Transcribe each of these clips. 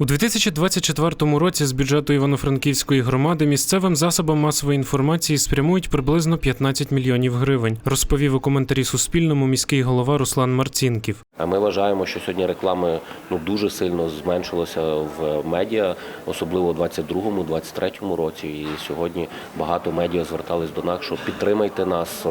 У 2024 році з бюджету Івано-Франківської громади місцевим засобам масової інформації спрямують приблизно 15 мільйонів гривень, розповів у коментарі Суспільному міський голова Руслан Марцінків. Ми вважаємо, що сьогодні реклами ну дуже сильно зменшилося в медіа, особливо у 22-23 році. І сьогодні багато медіа звертались до нас, що підтримайте нас,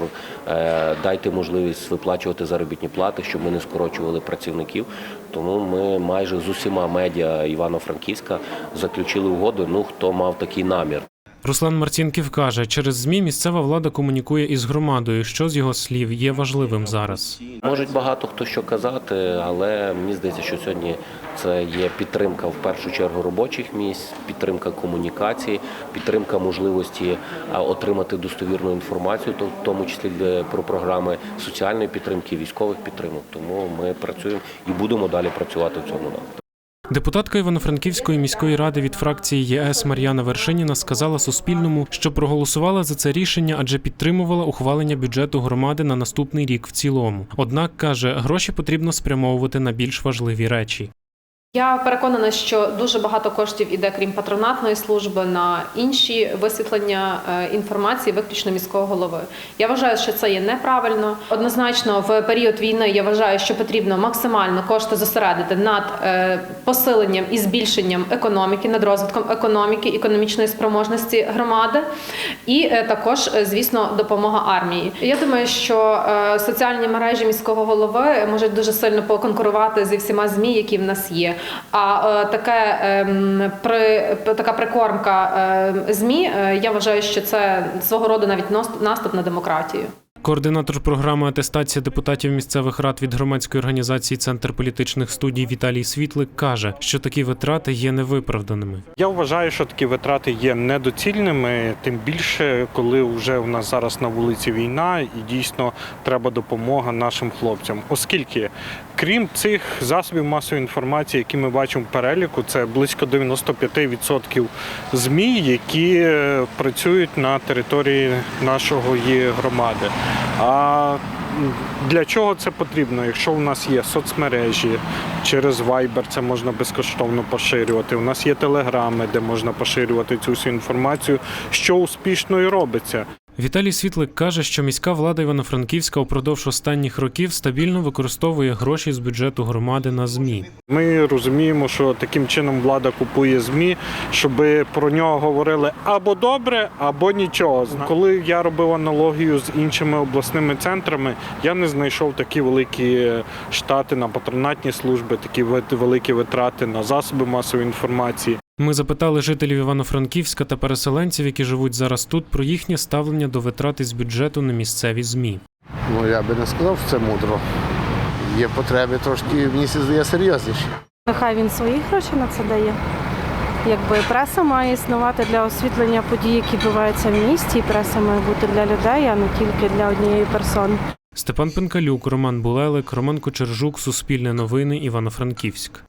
е, дайте можливість виплачувати заробітні плати, щоб ми не скорочували працівників. Тому ми майже з усіма медіа Івано-Франківська заключили угоду. Ну хто мав такий намір. Руслан Марцінків каже, через ЗМІ місцева влада комунікує із громадою, що з його слів є важливим зараз. Можуть багато хто що казати, але мені здається, що сьогодні це є підтримка в першу чергу робочих місць, підтримка комунікації, підтримка можливості отримати достовірну інформацію, в тому числі про програми соціальної підтримки, військових підтримок. Тому ми працюємо і будемо далі працювати в цьому напрямку. Депутатка Івано-Франківської міської ради від фракції ЄС Мар'яна Вершиніна сказала Суспільному, що проголосувала за це рішення, адже підтримувала ухвалення бюджету громади на наступний рік в цілому. Однак каже, гроші потрібно спрямовувати на більш важливі речі. Я переконана, що дуже багато коштів іде, крім патронатної служби, на інші висвітлення е, інформації, виключно міського голови. Я вважаю, що це є неправильно. Однозначно, в період війни я вважаю, що потрібно максимально кошти зосередити над е, посиленням і збільшенням економіки, над розвитком економіки, економічної спроможності громади, і е, також, звісно, допомога армії. Я думаю, що соціальні мережі міського голови можуть дуже сильно поконкурувати зі всіма змі, які в нас є. А е, таке ем, при така прикормка ем, змі, е, я вважаю, що це свого роду навіть наступ на демократію. Координатор програми атестація депутатів місцевих рад від громадської організації Центр політичних студій Віталій Світлик каже, що такі витрати є невиправданими. Я вважаю, що такі витрати є недоцільними, тим більше, коли вже у нас зараз на вулиці війна і дійсно треба допомога нашим хлопцям. Оскільки, крім цих засобів масової інформації, які ми бачимо в переліку, це близько 95% ЗМІ, які е, працюють на території нашої громади. А для чого це потрібно? Якщо у нас є соцмережі, через Viber це можна безкоштовно поширювати. У нас є телеграми, де можна поширювати цю всю інформацію, що успішно і робиться. Віталій Світлик каже, що міська влада Івано-Франківська упродовж останніх років стабільно використовує гроші з бюджету громади на змі. Ми розуміємо, що таким чином влада купує ЗМІ, щоб про нього говорили або добре, або нічого. Коли я робив аналогію з іншими обласними центрами, я не знайшов такі великі штати на патронатні служби, такі великі витрати на засоби масової інформації. Ми запитали жителів Івано-Франківська та переселенців, які живуть зараз тут, про їхнє ставлення до витрати з бюджету на місцеві змі. Ну я би не сказав, що це мудро. Є потреби трошки, в мені здає серйозніші. Нехай він свої гроші на це дає. Якби преса має існувати для освітлення подій, які відбуваються в місті, і преса має бути для людей, а не тільки для однієї персони. Степан Пенкалюк, Роман Булелик, Роман Кочержук, Суспільне новини, Івано-Франківськ.